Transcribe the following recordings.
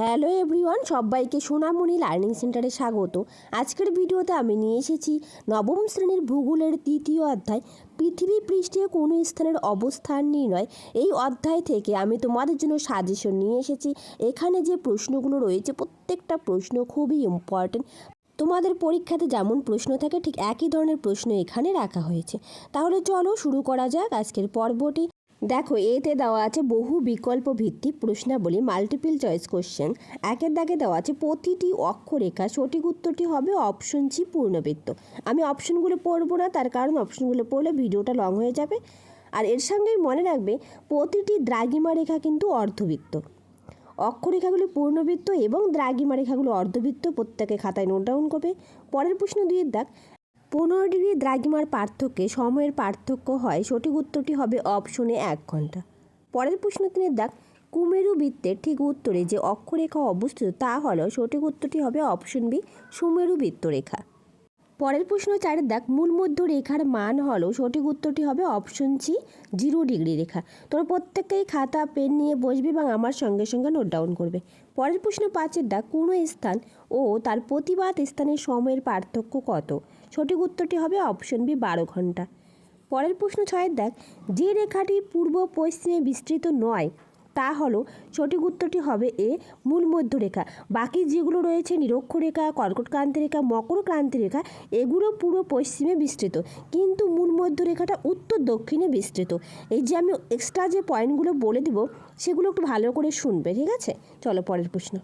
Hello everyone, সবাইকে সোনামণি learning সেন্টারে স্বাগত। আজকের ভিডিওতে আমি নিয়ে এসেছি নবম শ্রেণির ভূগোলের তৃতীয় অধ্যায়। পৃথিবী পৃষ্ঠে কোনো স্থানের অবস্থান নির্ণয়। এই অধ্যায় থেকে আমি তোমাদের জন্য সাজেশন নিয়ে এসেছি। এখানে যে প্রশ্নগুলো রয়েছে, প্রত্যেকটা প্রশ্ন খুবই ইম্পর্টেন্ট তোমাদের পরীক্ষাতে যেমন প্রশ্ন থাকে, ঠিক একই ধরনের প্রশ্ন এখানে রাখা হয়েছে। তাহলে চলো শুরু করা যাক আজকের পর্বটি। দেখো, এতে দেওয়া আছে বহু বিকল্প ভিত্তিক প্রশ্নাবলী মাল্টিপল চয়েস কোশ্চেন একের দাগে দেওয়া আছে প্রতিটি অক্ষরেখা, সঠিক উত্তরটি হবে অপশন সি পূর্ণবৃত্ত। আমি অপশনগুলো পড়ব না, তার কারণ অপশনগুলো পড়লে ভিডিওটা লং হয়ে যাবে। আর এর সঙ্গেই মনে রাখবে, প্রতিটি দ্রাগিমা রেখা কিন্তু অর্ধবৃত্ত। অক্ষরেখাগুলি পূর্ণবৃত্ত এবং দ্রাগিমা রেখাগুলো অর্ধবৃত্ত প্রত্যেকে খাতায় নোট ডাউন করবে। পরের প্রশ্ন দুইয়ের দাগ পনেরো ডিগ্রি দ্রাগিমার পার্থক্যে সময়ের পার্থক্য হয়। সঠিক উত্তরটি হবে অপশনে এক ঘণ্টা। পরের প্রশ্ন তিনি দাগ কুমেরু বৃত্তের ঠিক উত্তরে যে অক্ষরেখা অবস্থিত তা হলো, সঠিক উত্তরটি হবে অপশন বি, সুমেরু বৃত্তরেখা। পরের প্রশ্ন চারের দাগ মূল মধ্য রেখার মান হলো, সঠিক উত্তরটি হবে অপশন সি, জিরো ডিগ্রি রেখা। তোমরা প্রত্যেককেই খাতা, পেন নিয়ে বসবে এবং আমার সঙ্গে সঙ্গে নোট ডাউন করবে। পরের প্রশ্ন পাঁচের দা কোনো স্থান ও তার প্রতিবাদ স্থানের সময়ের পার্থক্য কত? সঠিক উত্তরটি হবে অপশন বি, বারো ঘণ্টা। পরের প্রশ্ন ছয়ের দেখ, যে রেখাটি পূর্ব পশ্চিমে বিস্তৃত নয় তা হলো, সঠিক উত্তরটি হবে এ, মূল মধ্যরেখা। বাকি যেগুলো রয়েছে, নিরক্ষরেখা কর্কটক্রান্তি রেখা মকর ক্রান্তি রেখা এগুলো পুরো পশ্চিমে বিস্তৃত। কিন্তু মূল মধ্যরেখাটা উত্তর দক্ষিণে বিস্তৃত। এই যে আমি এক্সট্রা যে পয়েন্টগুলো বলে দিব, সেগুলো একটু ভালো করে শুনবে, ঠিক আছে? চলো পরের প্রশ্ন।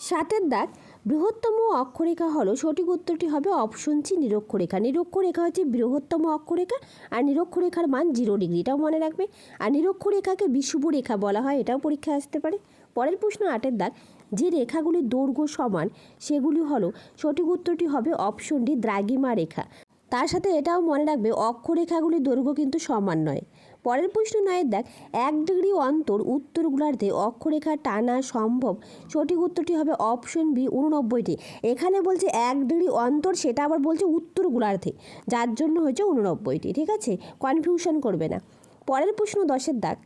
সাতের দাগ বৃহত্তম অক্ষরেখা হলো, সঠিক উত্তরটি হবে অপশন সি নিরক্ষরেখা। নিরক্ষরেখা হচ্ছে বৃহত্তম অক্ষরেখা আর নিরক্ষরেখার মান জিরো ডিগ্রি, এটাও মনে রাখবে। আর নিরক্ষরেখাকে বিষুব রেখা বলা হয়, এটাও পরীক্ষায় আসতে পারে। পরের প্রশ্ন, আটের দাগ। যে রেখাগুলির দৈর্ঘ্য সমান, সেগুলি হলো, সঠিক উত্তরটি হবে অপশন ডি দ্রাগিমা রেখা। তার সাথে এটাও মনে রাখবে, অক্ষরেখাগুলির দৈর্ঘ্য কিন্তু সমান নয়। পরের প্রশ্ন নয়ের দেখ, এক ডিগ্রি অন্তর উত্তর গোলার্ধে অক্ষরেখা টানা সম্ভব। সঠিক উত্তরটি হবে অপশন বি, উননব্বইটি। এখানে বলছে এক ডিগ্রি অন্তর, সেটা আবার বলছে উত্তর গোলার্ধে। যার জন্য হয়েছে উননব্বইটি, ঠিক আছে? কনফিউশন করবে না। পরের প্রশ্ন দশের দাগ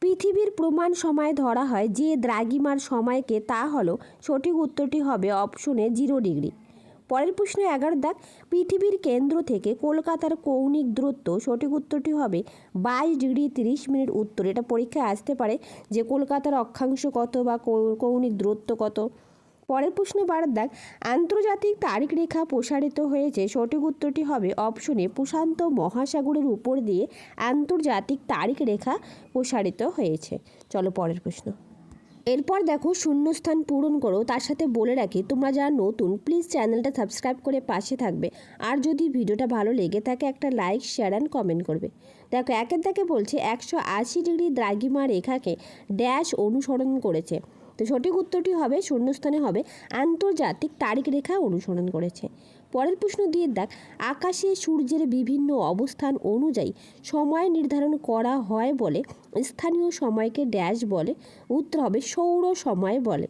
পৃথিবীর প্রমাণ সময় ধরা হয় যে দ্রাগিমার সময়কে, তা হলো সঠিক উত্তরটি হবে অপশনে জিরো ডিগ্রি। পরের প্রশ্ন এগারো দাগ। পৃথিবীর কেন্দ্র থেকে কলকাতার কৌণিক দূরত্ব সঠিক উত্তরটি হবে বাইশ ডিগ্রি তিরিশ মিনিট উত্তর। এটা পরীক্ষায় আসতে পারে যে কলকাতার অক্ষাংশ কত বা কৌণিক দূরত্ব কত। পরের প্রশ্ন বারের দাগ। আন্তর্জাতিক তারিখ রেখা প্রসারিত হয়েছে। সঠিক উত্তরটি হবে অপশনে প্রশান্ত মহাসাগরের উপর দিয়ে আন্তর্জাতিক তারিখ রেখা প্রসারিত হয়েছে। চলো পরের প্রশ্ন। এরপর দেখো শূন্যস্থান পূরণ করো, তার সাথে বলে রাখি, তোমরা যারা নতুন প্লিজ চ্যানেলটা সাবস্ক্রাইব করে পাশে থাকবে। আর যদি ভিডিওটা ভালো লেগে থাকে, একটা লাইক শেয়ার অ্যান্ড কমেন্ট করবে। দেখো, একের দাকে বলছে, একশো আশি ডিগ্রি দ্রাগিমা রেখাকে ড্যাশ অনুসরণ করেছে। তো সঠিক উত্তরটি হবে, শূন্যস্থানে হবে, আন্তর্জাতিক তারিখ রেখা অনুসরণ করেছে। পরের প্রশ্ন দিয়ে দেখ, আকাশে সূর্যের বিভিন্ন অবস্থান অনুযায়ী সময় নির্ধারণ করা হয় বলে, স্থানীয় সময়কে ড্যাশ বলে, উত্তর হবে সৌর সময় বলে।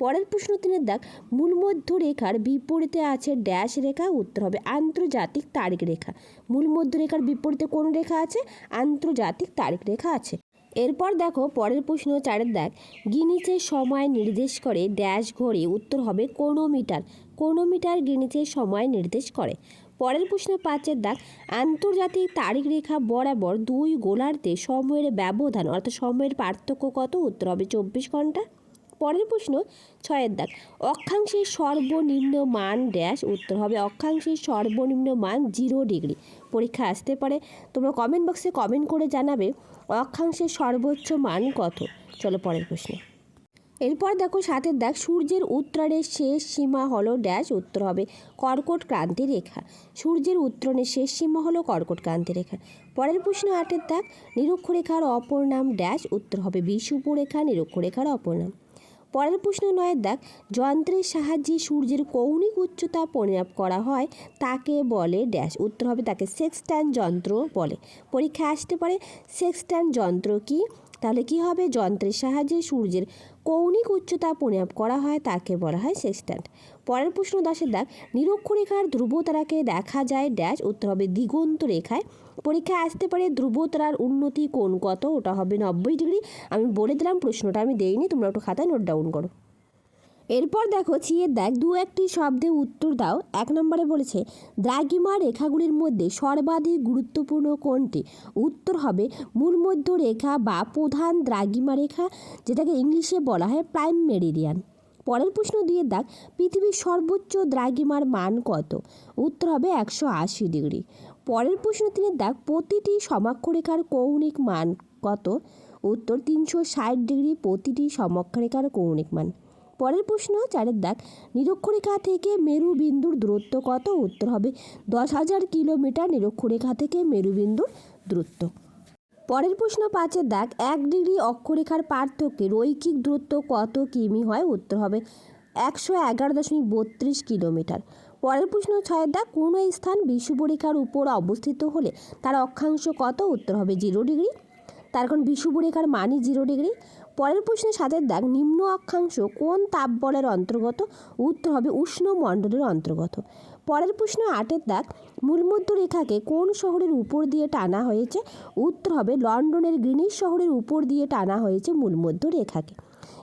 পরের প্রশ্ন তিনের দেখ মূলমধ্য রেখার বিপরীতে আছে ড্যাশ রেখা, উত্তর হবে আন্তর্জাতিক তারিখ রেখা। মূলমধ্য রেখার বিপরীতে কোন রেখা আছে? আন্তর্জাতিক তারিখ রেখা আছে। এরপর দেখো পরের প্রশ্ন চারের দাগ গিনিচের সময় নির্দেশ করে ড্যাশ ঘড়ি, উত্তর হবে কোনোমিটার কোনোমিটার গিনিচের সময় নির্দেশ করে। পরের প্রশ্ন পাঁচের দাগ আন্তর্জাতিক তারিখ রেখা বরাবর দুই গোলার্ধে সময়ের ব্যবধান, অর্থাৎ সময়ের পার্থক্য কত? উত্তর হবে চব্বিশ ঘণ্টা। পরের প্রশ্ন ছয়ের দাগ অক্ষাংশের সর্বনিম্ন মান ড্যাশ উত্তর হবে অক্ষাংশের সর্বনিম্ন মান জিরো ডিগ্রি পরীক্ষা আসতে পারে, তোমরা কমেন্ট বক্সে কমেন্ট করে জানাবে অক্ষাংশের সর্বোচ্চ মান কত। চলো পরের প্রশ্ন। এরপর দেখো সাথে দেখ সূর্যের উত্তরের শেষ সীমা হলো ড্যাশ উত্তর হবে কর্কট ক্রান্তি রেখা। সূর্যের উত্তরণের শেষ সীমা হলো কর্কট ক্রান্তি রেখা। পরের প্রশ্ন আটের দাগ, নিরক্ষরেখার অপর নাম ড্যাশ উত্তর হবে বিষুব রেখা নিরক্ষরেখার অপর নাম। পরের প্রশ্ন নয়ের দেখ, যন্ত্রের সাহায্যে সূর্যের কৌণিক উচ্চতা পরিমাপ করা হয়, তাকে বলে ড্যাশ উত্তর হবে তাকে সেক্সট্যান যন্ত্র বলে। পরীক্ষায় আসতে পারে সেক্সট্যান যন্ত্র কি? তাহলে কি হবে? যন্ত্রের সাহায্যে সূর্যের কৌণিক উচ্চতা পরিমাপ করা হয়, তাকে বলা হয় সেক্সট্যান্ট পরের প্রশ্ন দশের দাগ, নিরক্ষরেখার ধ্রুবতারাকে দেখা যায় ড্যাশ উত্তর হবে দিগন্ত রেখায়। পরীক্ষায় আসতে পারে ধ্রুবতারার উন্নতি কোন কত, ওটা হবে নব্বই ডিগ্রি আমি বলে দিলাম, প্রশ্নটা আমি দেইনি, তোমরা একটু খাতায় নোট ডাউন করো। এরপর দেখো ছিয়ে দেখ দু একটি শব্দে উত্তর দাও। এক নম্বরে বলেছে দ্রাগিমা রেখাগুলির মধ্যে সর্বাধিক গুরুত্বপূর্ণ কোনটি? উত্তর হবে মূলমধ্য রেখা বা প্রধান দ্রাগিমা রেখা, যেটাকে ইংলিশে বলা হয় প্রাইম মেরিডিয়ান। পরের প্রশ্ন দিয়ে দাগ পৃথিবীর সর্বোচ্চ দ্রাগিমার মান কত? উত্তর হবে একশো আশি ডিগ্রি। পরের প্রশ্ন তিনের দাগ প্রতিটি সমাক্ষরেখার কৌণিক মান কত? উত্তর, তিনশো ষাট ডিগ্রি প্রতিটি সমক্ষরেখার কৌণিক মান। পরের প্রশ্ন, চারের দাগ। নিরক্ষরেখা থেকে মেরু বিন্দুর দূরত্ব কত? উত্তর হবে দশ হাজার কিলোমিটার নিরক্ষরেখা থেকে মেরুবিন্দুর দূরত্ব। পরের প্রশ্ন, পাঁচের দাগ। এক ডিগ্রি অক্ষরেখার পার্থক্যে রৈখিক দূরত্ব কত কিমি হয়? উত্তর হবে একশো এগারো দশমিক বত্রিশ কিলোমিটার। পরের প্রশ্ন, ছয়ের দাগ। কোনো স্থান বিষুবরেখার উপর অবস্থিত হলে তার অক্ষাংশ কত? উত্তর হবে জিরো ডিগ্রি তার কারণ বিষুবরেখার মানই জিরো ডিগ্রি। পরের প্রশ্নে সাতের দাগ নিম্ন অক্ষাংশ কোন তাপবলের অন্তর্গত? উত্তর হবে উষ্ণ মণ্ডলের অন্তর্গত। পরের প্রশ্ন আটের দাগ মূলমধ্য রেখাকে কোন শহরের উপর দিয়ে টানা হয়েছে? উত্তর হবে লন্ডনের গ্রিনিশ শহরের উপর দিয়ে টানা হয়েছে মূলমধ্য রেখাকে।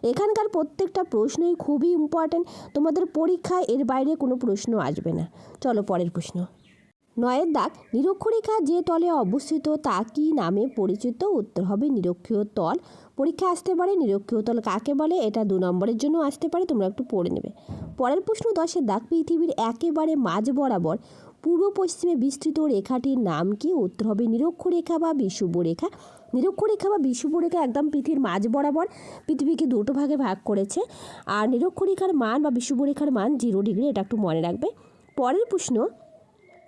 এখানকার প্রত্যেকটা প্রশ্নই খুবই ইম্পর্ট্যান্ট তোমাদের পরীক্ষায় এর বাইরে কোনো প্রশ্ন আসবে না। চলো পরের প্রশ্ন। নয়ের দাগ নিরক্ষরেখা যে তলে অবস্থিত তা কী নামে পরিচিত? উত্তর হবে নিরক্ষীয় তল। পরীক্ষা আসতে পারে নিরক্ষীয় তল কাকে বলে? এটা দু নম্বরের জন্য আসতে পারে, তোমরা একটু পড়ে নেবে। পরের প্রশ্ন, দশের দাগ পৃথিবীর একেবারে মাঝ বরাবর পূর্ব পশ্চিমে বিস্তৃত রেখাটির নাম কি? উত্তর হবে নিরক্ষরেখা বা বিষুব রেখা নিরক্ষরেখা বা বিষুব রেখা একদম পৃথিবীর মাঝ বরাবর, পৃথিবীকে দুটো ভাগে ভাগ করেছে। আর নিরক্ষরেখার মান বা বিষুব রেখার মান জিরো ডিগ্রি এটা একটু মনে রাখবে। পরের প্রশ্ন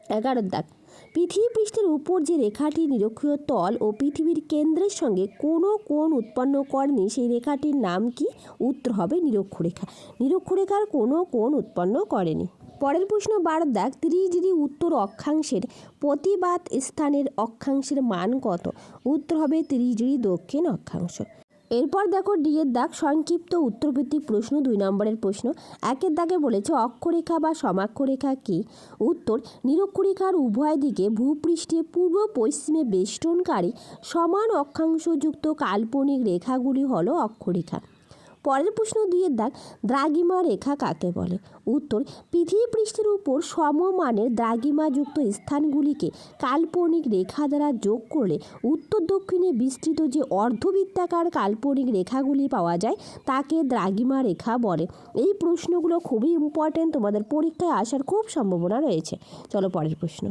এগারোর দাগ। পৃথিবী পৃষ্ঠের উপর যে রেখাটি নিরক্ষীয় তল ও পৃথিবীর কেন্দ্রের সঙ্গে কোনো কোণ উৎপন্ন করেনি, সেই রেখাটির নাম কি? উত্তর হবে নিরক্ষরেখা। নিরক্ষরেখার কোনো কোণ উৎপন্ন করেনি। পরের প্রশ্ন বারোর দাগ তিরিশ ডিগ্রি উত্তর অক্ষাংশের প্রতিবাদ স্থানের অক্ষাংশের মান কত? উত্তর হবে তিরিশ ডিগ্রি দক্ষিণ অক্ষাংশ। এরপর দেখো ডি এর দাগ, সংক্ষিপ্ত উত্তরভিত্তিক প্রশ্ন, দুই নম্বরের প্রশ্ন। একের দাগে বলেছে, অক্ষরেখা বা সমাক্ষরেখা কি? উত্তর, নিরক্ষরেখার উভয় দিকে ভূপৃষ্ঠে পূর্ব পশ্চিমে বেষ্টনকারী সমান অক্ষাংশযুক্ত কাল্পনিক রেখাগুলি হল অক্ষরেখা। পরের প্রশ্ন দুইয়ের দাগ দ্রাগিমা রেখা কাকে বলে? উত্তর, পৃথিবী পৃষ্ঠের উপর সমমানের দ্রাগিমাযুক্ত স্থানগুলিকে কাল্পনিক রেখা দ্বারা যোগ করলে উত্তর দক্ষিণে বিস্তৃত যে অর্ধবৃত্তাকার কাল্পনিক রেখাগুলি পাওয়া যায়, তাকে দ্রাগিমা রেখা বলে। এই প্রশ্নগুলো খুবই ইম্পর্টেন্ট তোমাদের পরীক্ষায় আসার খুব সম্ভাবনা রয়েছে। চলো পরের প্রশ্ন।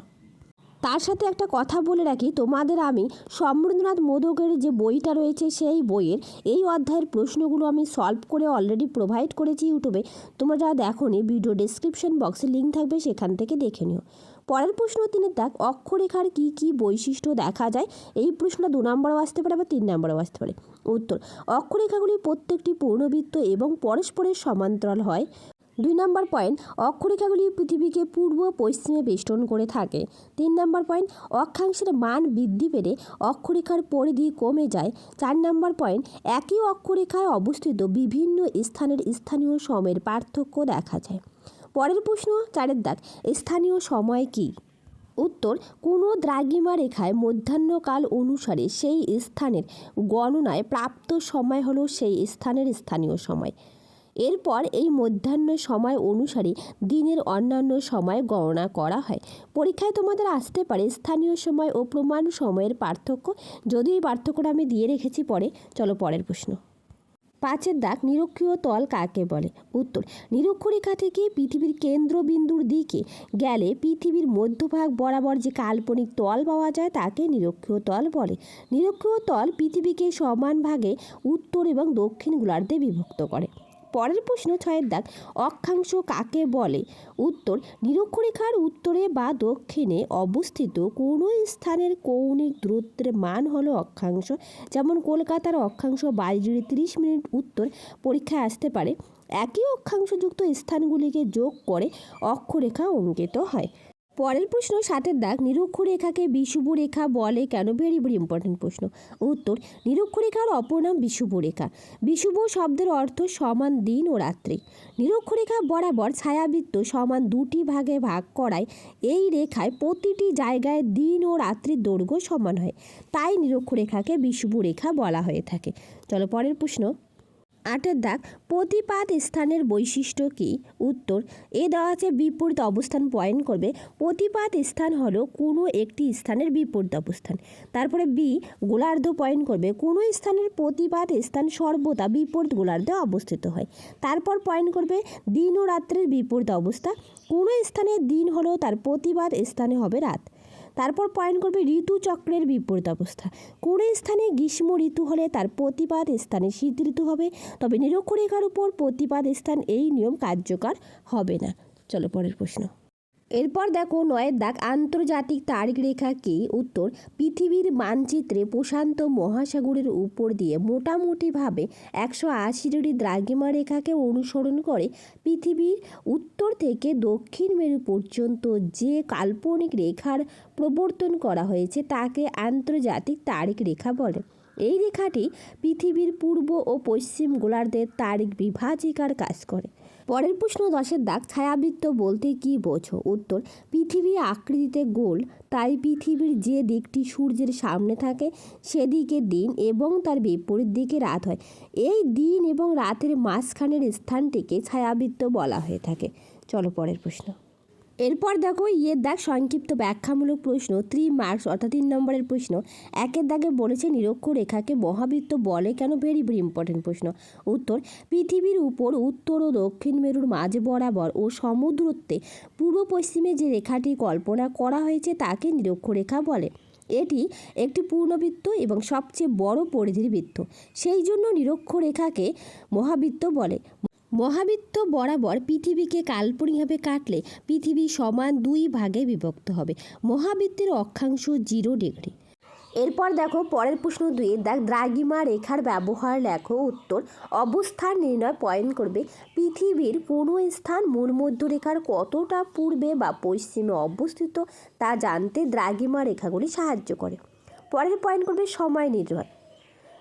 তার সাথে একটা কথা বলে রাখি, তোমাদের আমি সমরেন্দ্রনাথ মোদকের যে বইটা রয়েছে সেই বইয়ের, এই অধ্যায়ের প্রশ্নগুলো আমি সলভ করে অলরেডি প্রোভাইড করেছি ইউটিউবে। তোমরা যারা দেখোনি ভিডিও ডেসক্রিপশন বক্সে লিঙ্ক থাকবে, সেখান থেকে দেখে নিও। পরের প্রশ্ন তিনের দাগ অক্ষরেখার কী কী বৈশিষ্ট্য দেখা যায়? এই প্রশ্নটা দু নম্বরেও আসতে পারে বা তিন নম্বরেও আসতে পারে। উত্তর, অক্ষরেখাগুলি প্রত্যেকটি পূর্ণবৃত্ত এবং পরস্পরের সমান্তরাল হয়। দুই নম্বর পয়েন্ট, অক্ষরেখাগুলি পৃথিবীকে পূর্ব, পশ্চিমে বেষ্টন করে থাকে। তিন নম্বর পয়েন্ট, অক্ষাংশের মান বৃদ্ধি পেলে অক্ষরেখার পরিধি কমে যায়। চার নম্বর পয়েন্ট, একই অক্ষরেখায় অবস্থিত বিভিন্ন স্থানের স্থানীয় সময়ের পার্থক্য দেখা যায়। পরের প্রশ্ন, চারের দাগ, স্থানীয় সময় কী? উত্তর, কোনো দ্রাগিমা রেখায় মধ্যাহ্নকাল অনুসারে সেই স্থানের গণনায় প্রাপ্ত সময় হলো সেই স্থানের স্থানীয় সময়। এরপর এই মধ্যাহ্ন সময় অনুসারে দিনের অন্যান্য সময় গণনা করা হয়। পরীক্ষায় তোমাদের আসতে পারে স্থানীয় সময় ও প্রমাণ সময়ের পার্থক্য। যদিও এই পার্থক্যটা আমি দিয়ে রেখেছি পরে, চলো পরের প্রশ্ন। পাঁচের দাগ নিরক্ষীয় তল কাকে বলে? উত্তর, নিরক্ষরেখা থেকে পৃথিবীর কেন্দ্রবিন্দুর দিকে গেলে পৃথিবীর মধ্যভাগ বরাবর যে কাল্পনিক তল পাওয়া যায় তাকে নিরক্ষীয় তল বলে। নিরক্ষীয় তল পৃথিবীকে সমান ভাগে উত্তর এবং দক্ষিণ গোলার্ধে বিভক্ত করে। পরের প্রশ্ন ছয়ের দাগ অক্ষাংশ কাকে বলে? উত্তর, নিরক্ষরেখার উত্তরে বা দক্ষিণে অবস্থিত কোনো স্থানের কৌণিক দূরত্বের মান হলো অক্ষাংশ। যেমন কলকাতার অক্ষাংশ বাইশ ডিগ্রি তিরিশ মিনিট, উত্তর, পরীক্ষায় আসতে পারে। একই অক্ষাংশযুক্ত স্থানগুলিকে যোগ করে অক্ষরেখা অঙ্কিত হয়। পরের প্রশ্ন সাতের দাগ। নিরক্ষরেখাকে বিষুব রেখা বলে কেন? ভেরি ভেরি ইম্পর্টেন্ট প্রশ্ন। উত্তর, নিরক্ষরেখার অপর নাম বিষুব রেখা বিষুব শব্দের অর্থ সমান দিন ও রাত্রি। নিরক্ষরেখা বরাবর ছায়াবৃত্ত সমান দুটি ভাগে ভাগ করায় এই রেখায় প্রতিটি জায়গায় দিন ও রাত্রির দৈর্ঘ্য সমান হয়। তাই নিরক্ষরেখাকে বিষুব রেখা বলা হয়ে থাকে। চলো পরের প্রশ্ন। আটের দাগ প্রতিপাত স্থানের বৈশিষ্ট্য কী? উত্তর, এ দেওয়া আছে বিপরীত অবস্থান পয়েন্ট করবে। প্রতিপাত স্থান হলো কোনো একটি স্থানের বিপরীত অবস্থান। তারপরে বি, গোলার্ধ পয়েন্ট করবে। কোনো স্থানের প্রতিপাত স্থান সর্বদা বিপরীত গোলার্ধে অবস্থিত হয়। তারপর পয়েন্ট করবে দিন ও রাত্রের বিপরীত অবস্থা। কোনো স্থানে দিন হলো তার প্রতিবাদ স্থানে হবে রাত। তারপর পয়েন্ট করবে ঋতুচক্রের বিপরীত অবস্থা। কোনো স্থানে গ্রীষ্ম ঋতু হলে তার প্রতিপাদ স্থানে শীত ঋতু হবে। তবে নিরক্ষরেখার উপর প্রতিপাদ স্থান এই নিয়ম কার্যকর হবে না। চলো পরের প্রশ্ন। এরপর দেখো নয়ের দাগ আন্তর্জাতিক তারিখ রেখা কি? উত্তর, পৃথিবীর মানচিত্রে প্রশান্ত মহাসাগরের উপর দিয়ে মোটামুটিভাবে একশো আশি ডিগ্রি দ্রাঘিমা রেখাকে অনুসরণ করে পৃথিবীর উত্তর থেকে দক্ষিণ মেরু পর্যন্ত যে কাল্পনিক রেখার প্রবর্তন করা হয়েছে তাকে আন্তর্জাতিক তারিখ রেখা বলে। এই রেখাটি পৃথিবীর পূর্ব ও পশ্চিম গোলার্ধের তারিখ বিভাজিকার কাজ করে। পরের প্রশ্ন, দশের দাগ ছায়াবৃত্ত বলতে কি বোঝো? উত্তর পৃথিবী আকৃতিতে গোল, তাই পৃথিবীর যে দিকটি সূর্যের সামনে থাকে সেদিকে দিন এবং তার বিপরীত দিকে রাত হয়। এই দিন এবং রাতের মাঝখানের স্থানটিকে ছায়াবৃত্ত বলা হয়ে থাকে। চলো পরের প্রশ্ন। এরপর দেখো ইয়ের দাগ সংক্ষিপ্ত ব্যাখ্যামূলক প্রশ্ন থ্রি মার্কস অর্থাৎ তিন নম্বরের প্রশ্ন। একের দাগে বলেছে নিরক্ষরেখাকে মহাবৃত্ত বলে কেন ভেরি ভেরি ইম্পর্টেন্ট প্রশ্ন। উত্তর, পৃথিবীর উপর উত্তর ও দক্ষিণ মেরুর মাঝ বরাবর ও সমুদ্রত্বে পূর্ব পশ্চিমে যে রেখাটি কল্পনা করা হয়েছে তাকে নিরক্ষরেখা বলে। এটি একটি পূর্ণবৃত্ত এবং সবচেয়ে বড় পরিধির বৃত্ত। সেই জন্য নিরক্ষরেখাকে মহাবৃত্ত বলে। মহাবৃত্ত বরাবর পৃথিবীকে কাল্পনিকভাবে কাটলে পৃথিবী সমান দুই ভাগে বিভক্ত হবে। মহাবৃত্তের অক্ষাংশ জিরো ডিগ্রি। এরপর দেখো পরের প্রশ্ন দুই। দেখ দ্রাগিমা রেখার ব্যবহার লেখো উত্তর, অবস্থান নির্ণয় পয়েন্ট করবে। পৃথিবীর কোনো স্থান মূলমধ্য রেখার কতটা পূর্বে বা পশ্চিমে অবস্থিত তা জানতে দ্রাগিমা রেখাগুলি সাহায্য করে। পরের পয়েন্ট করবে সময় নির্ণয়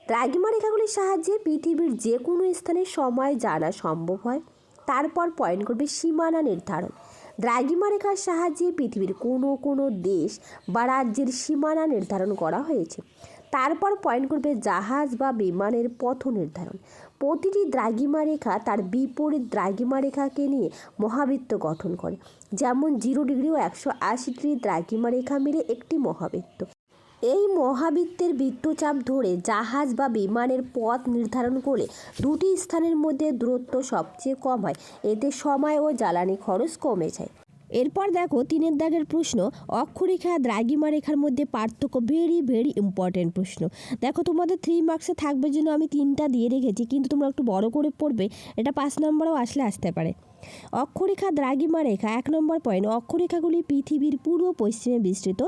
দ্রাঘিমা রেখাগুলির সাহায্যে পৃথিবীর যে কোনো স্থানে সময় জানা সম্ভব হয়। তারপর পয়েন্ট করবে সীমানা নির্ধারণ। দ্রাঘিমা রেখার সাহায্যে পৃথিবীর কোনো কোনো দেশ বা রাজ্যের সীমানা নির্ধারণ করা হয়েছে। তারপর পয়েন্ট করবে জাহাজ বা বিমানের পথ নির্ধারণ। প্রতিটি দ্রাঘিমা রেখা তার বিপরীত দ্রাঘিমা রেখাকে নিয়ে মহাবৃত্ত গঠন করে। যেমন জিরো ডিগ্রি ও একশো আশি ডিগ্রি দ্রাঘিমা রেখা মিলে একটি মহাবৃত্ত। এই মহাবৃত্তের বৃত্তচাপ ধরে জাহাজ বা বিমানের পথ নির্ধারণ করে দুটি স্থানের মধ্যে দূরত্ব সবচেয়ে কম হয়। এতে সময় ও জ্বালানি খরচ কমে যায়। এরপর দেখো তিনের দাগের প্রশ্ন অক্ষরেখা দ্রাগিমা রেখার মধ্যে পার্থক্য ভেরি ভেরি ইম্পর্টেন্ট প্রশ্ন। দেখো তোমাদের থ্রি মার্কসে থাকবে জন্য আমি তিনটা দিয়ে রেখেছি, কিন্তু তোমরা একটু বড় করে পড়বে, এটা পাঁচ নম্বরেও আসলে আসতে পারে। অক্ষরেখা দ্রাগিমা রেখা, এক নম্বর পয়েন্ট অক্ষরেখাগুলি পৃথিবীর পূর্ব পশ্চিমে বিস্তৃত,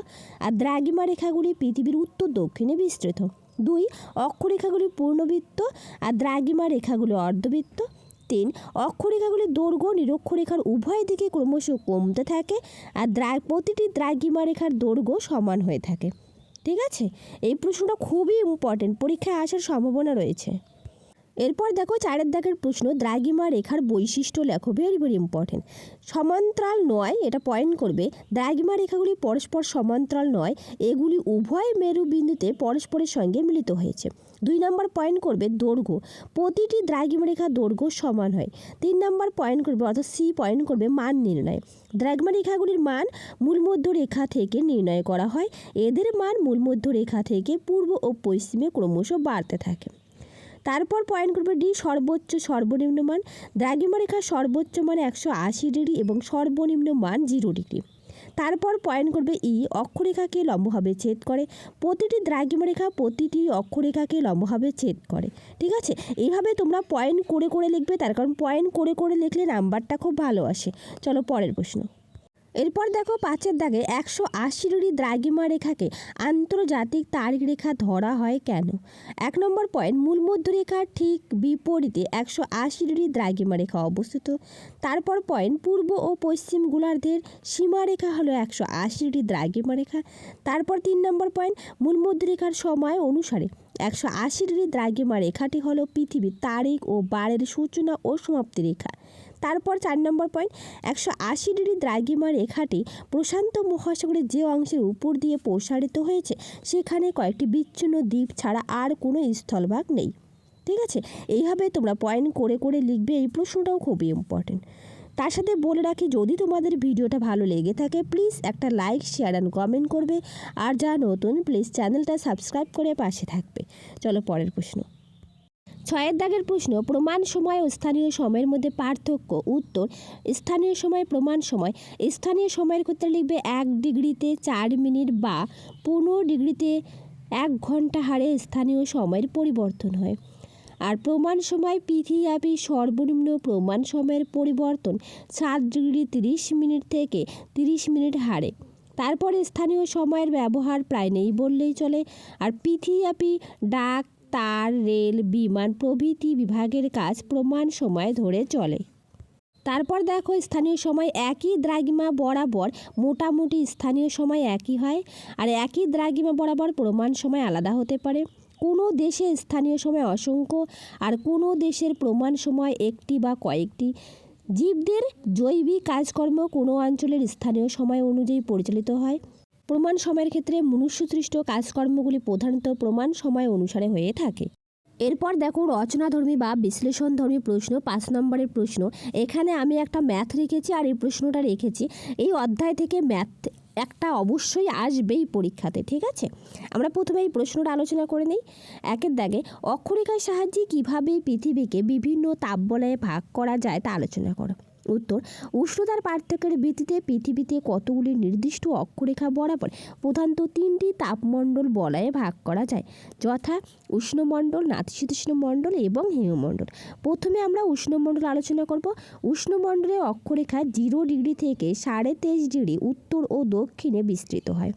আর দ্রাগিমা রেখাগুলি পৃথিবীর উত্তর দক্ষিণে বিস্তৃত। দুই অক্ষরেখাগুলি পূর্ণবৃত্ত, আর দ্রাগিমা রেখাগুলি অর্ধবৃত্ত। তিন অক্ষরেখাগুলির দৈর্ঘ্য নিরক্ষরেখার উভয় দিকে ক্রমশ কমতে থাকে আর দ্রা প্রতিটি দ্রাগিমা রেখার দৈর্ঘ্য সমান হয়ে থাকে। ঠিক আছে? এই প্রশ্নটা খুবই ইম্পর্টেন্ট পরীক্ষায় আসার সম্ভাবনা রয়েছে। এরপর দেখো চারের দাগের প্রশ্ন দ্রাগিমা রেখার বৈশিষ্ট্য লেখো ভেরি ভেরি ইম্পর্টেন্ট সমান্তরাল নয়, এটা পয়েন্ট করবে। দ্রাগিমা রেখাগুলি পরস্পর সমান্তরাল নয়, এগুলি উভয় মেরু বিন্দুতে পরস্পরের সঙ্গে মিলিত হয়েছে। দুই নম্বর পয়েন্ট করবে দৈর্ঘ্য, প্রতিটি দ্রাগিমা রেখা দৈর্ঘ্য সমান হয়। তিন নম্বর পয়েন্ট করবে, অর্থাৎ সি পয়েন্ট করবে, মান নির্ণয়। দ্রাগমা রেখাগুলির মান মূলমধ্য রেখা থেকে নির্ণয় করা হয়। এদের মান মূলমধ্য রেখা থেকে পূর্ব ও পশ্চিমে ক্রমশ বাড়তে থাকে। তারপর পয়েন্ট করবে ডি সর্বোচ্চ, সর্বনিম্ন মান। দ্রাঘিমা রেখার সর্বোচ্চ মান একশো আশি ডিগ্রি এবং সর্বনিম্ন মান জিরো ডিগ্রি। তারপর পয়েন্ট করবে ই অক্ষরেখাকে লম্বভাবে ছেদ করে। প্রতিটি দ্রাঘিমা রেখা প্রতিটি অক্ষরেখাকে লম্বভাবে ছেদ করে। ঠিক আছে? এইভাবে তোমরা পয়েন্ট করে করে লিখবে, তার কারণ পয়েন্ট করে করে লিখলে নাম্বারটা খুব ভালো আসে। চলো পরের প্রশ্ন। এরপর দেখো পাঁচের দাগে একশো আশি ডিগ্রি দ্রাঘিমা রেখাকে আন্তর্জাতিক তারিখ রেখা ধরা হয় কেন? এক নম্বর পয়েন্ট মূল মধ্যরেখার ঠিক বিপরীতে একশো আশি ডিগ্রি দ্রাঘিমা রেখা অবস্থিত। তারপর পয়েন্ট পূর্ব ও পশ্চিম গোলার্ধের সীমারেখা হলো একশো আশি ডিগ্রি দ্রাঘিমা রেখা। তারপর তিন নম্বর পয়েন্ট মূল মধ্যরেখার সময় অনুসারে একশো আশি ডিগ্রি দ্রাঘিমা রেখাটি হলো পৃথিবীর তারিখ ও বারের সূচনা ও সমাপ্তি রেখা। তারপর চার নম্বর পয়েন্ট একশো আশি ডিগ্রি দ্রাঘিমা রেখাটি প্রশান্ত মহাসাগরের যে অংশের উপর দিয়ে প্রসারিত হয়েছে, সেখানে কয়েকটি বিচ্ছিন্ন দ্বীপ ছাড়া আর কোনো স্থলভাগ নেই। ঠিক আছে? এইভাবে তোমরা পয়েন্ট করে করে লিখবে, এই প্রশ্নটাও খুবই ইম্পর্টেন্ট তার সাথে বলে রাখি, যদি তোমাদের ভিডিওটা ভালো লেগে থাকে প্লিজ একটা লাইক শেয়ার অ্যান্ড কমেন্ট করবে। আর যা নতুন প্লিজ চ্যানেলটা সাবস্ক্রাইব করে পাশে থাকবে। চলো পরের প্রশ্ন। ছয়ের দাগের প্রশ্ন, প্রমাণ সময় ও স্থানীয় সময়ের মধ্যে পার্থক্য, উত্তর, স্থানীয় সময়, প্রমাণ সময়। স্থানীয় সময়ের ক্ষেত্রে লিখবে এক ডিগ্রিতে চার মিনিট বা পনেরো ডিগ্রিতে এক ঘণ্টা হারে স্থানীয় সময়ের পরিবর্তন হয়। আর প্রমাণ সময় পৃথিবীব্যাপী সর্বনিম্ন প্রমাণ সময়ের পরিবর্তন সাত ডিগ্রি তিরিশ মিনিট থেকে তিরিশ মিনিট হারে। তারপরে স্থানীয় সময়ের ব্যবহার প্রায় নেই বললেই চলে। আর পৃথিবীব্যাপী ডাক তার রেল, বিমান প্রভৃতি বিভাগের কাজ প্রমাণ সময় ধরে চলে। তারপর দেখো স্থানীয় সময় একই দ্রাগিমা বরাবর, মোটামুটি স্থানীয় সময় একই হয় আর একই দ্রাগিমা বরাবর প্রমাণ সময় আলাদা হতে পারে। কোনো দেশে স্থানীয় সময় অসংখ্য আর কোনো দেশের প্রমাণ সময় একটি বা কয়েকটি। জীবদের জৈবিক কাজকর্ম কোনো অঞ্চলের স্থানীয় সময় অনুযায়ী পরিচালিত হয়। প্রমাণ সময়ের ক্ষেত্রে মনুষ্যসৃষ্ট কাজকর্মগুলি প্রধানত প্রমাণ সময় অনুসারে হয়ে থাকে। এরপর দেখো রচনাধর্মী বা বিশ্লেষণধর্মী প্রশ্ন, পাঁচ নম্বরের প্রশ্ন। এখানে আমি একটা ম্যাথ রেখেছি আর এই প্রশ্নটা রেখেছি। এই অধ্যায় থেকে ম্যাথ একটা অবশ্যই আসবেই পরীক্ষাতে, ঠিক আছে? আমরা প্রথমে এই প্রশ্নটা আলোচনা করে নিই। একের দাগে, অক্ষরেখার সাহায্যে কীভাবে পৃথিবীকে বিভিন্ন তাপবলয়ে ভাগ করা যায় তা আলোচনা করো। উত্তর, উষ্ণতার পার্থক্যের ভিত্তিতে পৃথিবীতে কতগুলি নির্দিষ্ট অক্ষরেখা বরাবর প্রধানত তিনটি তাপমণ্ডল বলয়ে ভাগ করা যায়, যথা উষ্ণমণ্ডল নাতিশীতোষ্ণ মণ্ডল এবং হিমমণ্ডল। প্রথমে আমরা উষ্ণমণ্ডল আলোচনা করব। উষ্ণমণ্ডলের অক্ষরেখা জিরো ডিগ্রি থেকে সাড়ে তেইশ ডিগ্রি উত্তর ও দক্ষিণে বিস্তৃত হয়।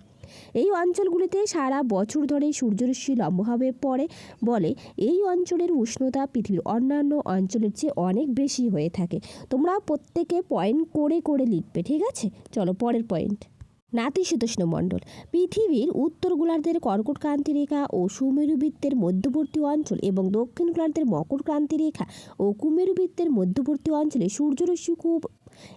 এই অঞ্চলগুলিতে সারা বছর ধরে সূর্যরশ্মি লম্বভাবে পড়ে, বলে এই অঞ্চলের উষ্ণতা পৃথিবীর অন্যান্য অঞ্চলের চেয়ে অনেক বেশি হয়ে থাকে। তোমরা প্রত্যেকে পয়েন্ট করে করে লিখবে, ঠিক আছে? চলো পরের পয়েন্ট নাতিশীতোষ্ণ মণ্ডল। পৃথিবীর উত্তর গোলার্ধের কর্কট ক্রান্তি রেখা ও সুমেরুবৃত্তের মধ্যবর্তী অঞ্চল এবং দক্ষিণ গোলার্ধের মকর ক্রান্তি রেখা ও কুমেরুবৃত্তের মধ্যবর্তী অঞ্চলে সূর্যরশ্মি খুব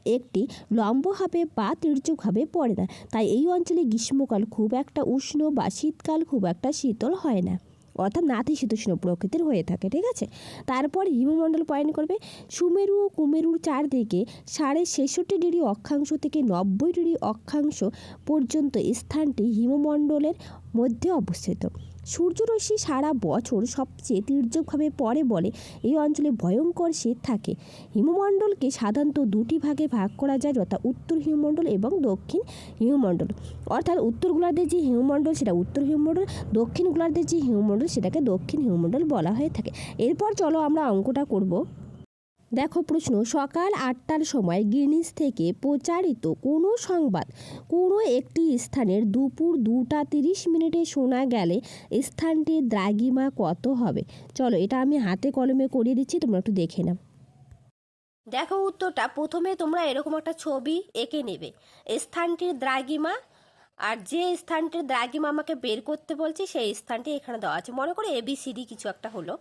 একটি লম্বভাবে বা তির্যকভাবে পড়ে না। তাই এই অঞ্চলে গ্রীষ্মকাল খুব একটা উষ্ণ বা শীতকাল খুব একটা শীতল হয় না। অর্থাৎ নাতিশীতোষ্ণ প্রকৃতির হয়ে থাকে, ঠিক আছে? তারপর হিমমণ্ডল পয়েন্ট করবে, সুমেরু ও কুমেরুর চারদিকে সাড়ে ছেষট্টি ডিগ্রি অক্ষাংশ থেকে নব্বই ডিগ্রি অক্ষাংশ পর্যন্ত স্থানটি হিমমণ্ডলের মধ্যে অবস্থিত। সূর্যরশ্মি সারা বছর সবচেয়ে তীর্যকভাবে পড়ে বলে এই অঞ্চলে ভয়ঙ্কর শীত থাকে। হিমমণ্ডলকে সাধারণত দুটি ভাগে ভাগ করা যায়, যথা উত্তর হিমমণ্ডল এবং দক্ষিণ হিমমণ্ডল। অর্থাৎ উত্তর গোলার্ধের যে হিমমণ্ডল সেটা উত্তর হিমমণ্ডল, দক্ষিণ গোলার্ধের যে হিমমণ্ডল সেটাকে দক্ষিণ হিমমণ্ডল বলা হয়ে থাকে। এরপর চলো আমরা অঙ্কটা করব। দেখো প্রশ্ন, সকাল আটটার সময় গিনিস থেকে প্রচারিত কোনো সংবাদ কোনো একটি স্থানের দুপুর দুটা তিরিশ মিনিটে শোনা গেলে স্থানটির দ্রাগিমা কত হবে? চলো এটা আমি হাতে কলমে করিয়ে দিচ্ছি, তোমরা একটু দেখে নাও। দেখো উত্তরটা, প্রথমে তোমরা এরকম একটা ছবি এঁকে নেবে। স্থানটির দ্রাগিমা আর যে স্থানটির দ্রাগিমা আমাকে বের করতে বলছি, সেই স্থানটি এখানে দেওয়া আছে। মনে করো এবিসিডি কিছু একটা হলো।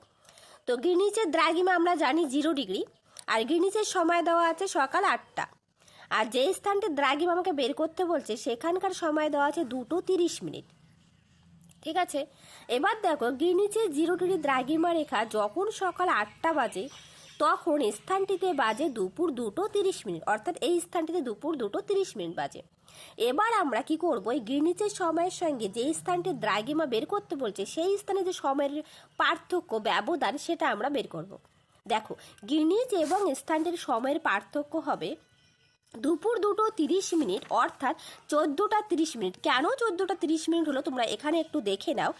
তো গ্রিনিচের দ্রাগিমা আমরা জানি জিরো ডিগ্রি। আর গ্রিনিচের সময় দেওয়া আছে সকাল আটটা। আর যে স্থানটির দ্রাগিমা আমাকে বের করতে বলছে, সেখানকার সময় দেওয়া আছে দুটো তিরিশ মিনিট। ঠিক আছে? এবার দেখো, গ্রিনিচের জিরো ডিগ্রি দ্রাগিমা রেখা যখন সকাল আটটা বাজে, তখন স্থানটিতে বাজে দুপুর দুটো তিরিশ মিনিট। অর্থাৎ এই স্থানটিতে দুপুর দুটো তিরিশ মিনিট বাজে। এবার আমরা কি করব? এই গ্রিনিচের সময়ের সঙ্গে যে স্থানটির দ্রাগিমা বের করতে বলছে, সেই স্থানে যে সময়ের পার্থক্য, ব্যবধান, সেটা আমরা বের করব। দেখো গ্রিনিচ এবং স্থানটির সময়ের পার্থক্য হবে দুপুর দুটো তিরিশ মিনিট, অর্থাৎ চোদ্দোটা তিরিশ মিনিট। কেন চোদ্দোটা তিরিশ মিনিট হলো? তোমরা এখানে একটু দেখে নাও।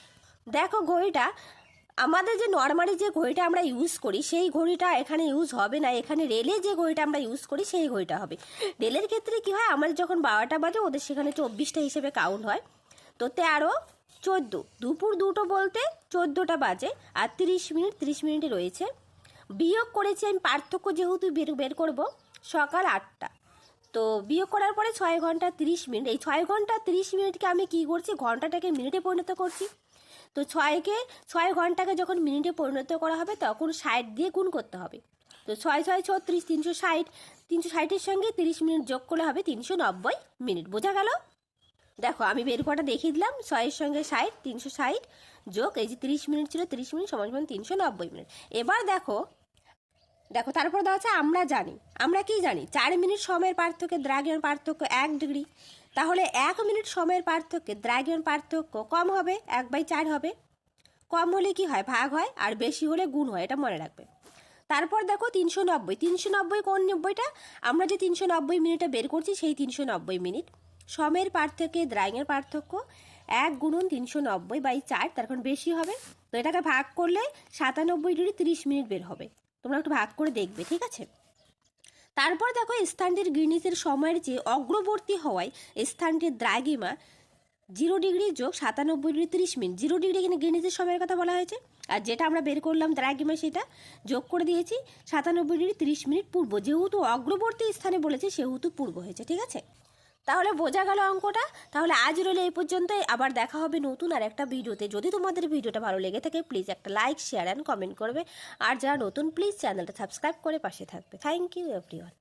দেখো ঘড়িটা, আমাদের যে নর্মালি যে ঘড়িটা আমরা ইউজ করি, সেই ঘড়িটা এখানে ইউজ হবে না। এখানে রেলে যে ঘড়িটা আমরা ইউজ করি, সেই ঘড়িটা হবে। রেলের ক্ষেত্রে কি হয়? আমাদের যখন বারোটা বাজে, ওদের সেখানে চব্বিশটা হিসেবে কাউন্ট হয়। তো তেরো, চোদ্দ, দুপুর দুটো বলতে চোদ্দোটা বাজে, আর তিরিশ মিনিট, তিরিশ মিনিটই রয়েছে। বিয়োগ করেছি আমি পার্থক্য যেহেতু বের বের করব সকাল আটটা। তো বিয়োগ করার পরে ছয় ঘণ্টা তিরিশ মিনিট, এই ছয় ঘণ্টা তিরিশ মিনিটকে আমি কী করছি? ঘন্টাটাকে মিনিটে পরিণত করছি। তো ছয়কে, ছয় ঘন্টাকে যখন মিনিটে পরিণত করা হবে তখন ষাট দিয়ে গুণ করতে হবে। তো ছয় ছয়, ছত্রিশ, তিনশো ষাট, তিনশো ষাটের সঙ্গে তিরিশ মিনিট যোগ করলে হবে তিনশো নব্বই মিনিট। বোঝা গেল? দেখো, আমি বের করাটা দেখিয়ে দিলাম। ছয়ের সঙ্গে ষাট, তিনশো ষাট যোগ, এই যে তিরিশ মিনিট ছিল তিরিশ মিনিট সমান সমান তিনশো নব্বই মিনিট। এবার দেখো দেখো, তারপর দেওয়া আছে, আমরা জানি। আমরা কি জানি? চার মিনিট সময়ের পার্থক্যে, দ্রাঘিমার পার্থক্য এক ডিগ্রি। তাহলে এক মিনিট সময়ের পার্থক্যে দ্রাঘিমার পার্থক্য কম হবে, এক বাই চার হবে। কম হলে কি হয়? ভাগ হয়, আর বেশি হলে গুণ হয়, এটা মনে রাখবে। তারপর দেখো, তিনশো নব্বই। তিনশো নব্বই কোন নব্বইটা? আমরা যে তিনশো নব্বই মিনিটে বের করছি, সেই তিনশো নব্বই মিনিট। সময়ের পার্থক্যে দ্রাইঙের পার্থক্য এক গুণন তিনশো নব্বই বাই চার, তার কারণ বেশি হবে। তো এটাকে ভাগ করলে সাতানব্বই ডিগ্রি তিরিশ মিনিট বের হবে। তোমরা একটু ভাগ করে দেখবে, ঠিক আছে? তারপর দেখো, স্থানটির গ্রিনিচের সময়ের চেয়ে অগ্রবর্তী হওয়ায় স্থানটির দ্রাগিমা জিরো ডিগ্রি যোগ সাতানব্বই ডিগ্রি তিরিশ মিনিট। জিরো ডিগ্রি এখানে গ্রিনিচের সময়ের কথা বলা হয়েছে। আর যেটা আমরা বের করলাম দ্রাগিমা সেটা যোগ করে দিয়েছি সাতানব্বই ডিগ্রি তিরিশ মিনিট পূর্ব। যেহেতু অগ্রবর্তী স্থানে বলেছে, সেহেতু পূর্ব হয়েছে, ঠিক আছে? তাহলে বোঝা গেল অঙ্কটা। তাহলে আজ রইল এই পর্যন্তই। আবার দেখা হবে নতুন আর একটা ভিডিওতে। যদি তোমাদের ভিডিওটা ভালো লেগে থাকে প্লিজ একটা লাইক শেয়ার অ্যান্ড কমেন্ট করবে। আর যারা নতুন প্লিজ চ্যানেলটা সাবস্ক্রাইব করে পাশে থাকবে। Thank you everyone